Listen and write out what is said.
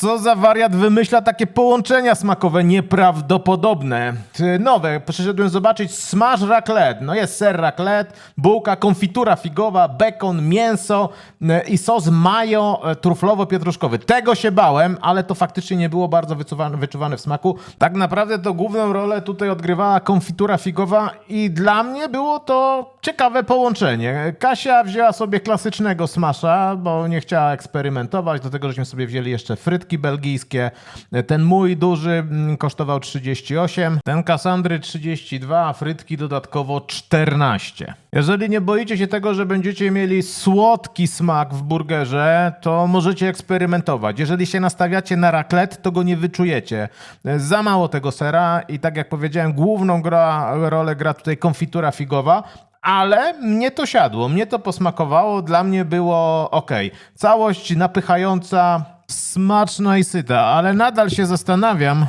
Co za wariat wymyśla takie połączenia smakowe nieprawdopodobne. Nowe, przyszedłem zobaczyć smash raclette. No jest ser raclette, bułka, konfitura figowa, bekon, mięso e, i sos mayo e, truflowo-pietruszkowy. Tego się bałem, ale to faktycznie nie było bardzo wyczuwane, wyczuwane w smaku. Tak naprawdę to główną rolę tutaj odgrywała konfitura figowa i dla mnie było to ciekawe połączenie. Kasia wzięła sobie klasycznego smasha, bo nie chciała eksperymentować, do tego żeśmy sobie wzięli jeszcze frytki belgijskie. Ten mój duży mm, kosztował 38, ten Kassandry 32, a frytki dodatkowo 14. Jeżeli nie boicie się tego, że będziecie mieli słodki smak w burgerze, to możecie eksperymentować. Jeżeli się nastawiacie na raclette, to go nie wyczujecie. Za mało tego sera i tak jak powiedziałem, główną gra, rolę gra tutaj konfitura figowa, ale mnie to siadło, mnie to posmakowało, dla mnie było ok. Całość napychająca, smaczna i syta, ale nadal się zastanawiam,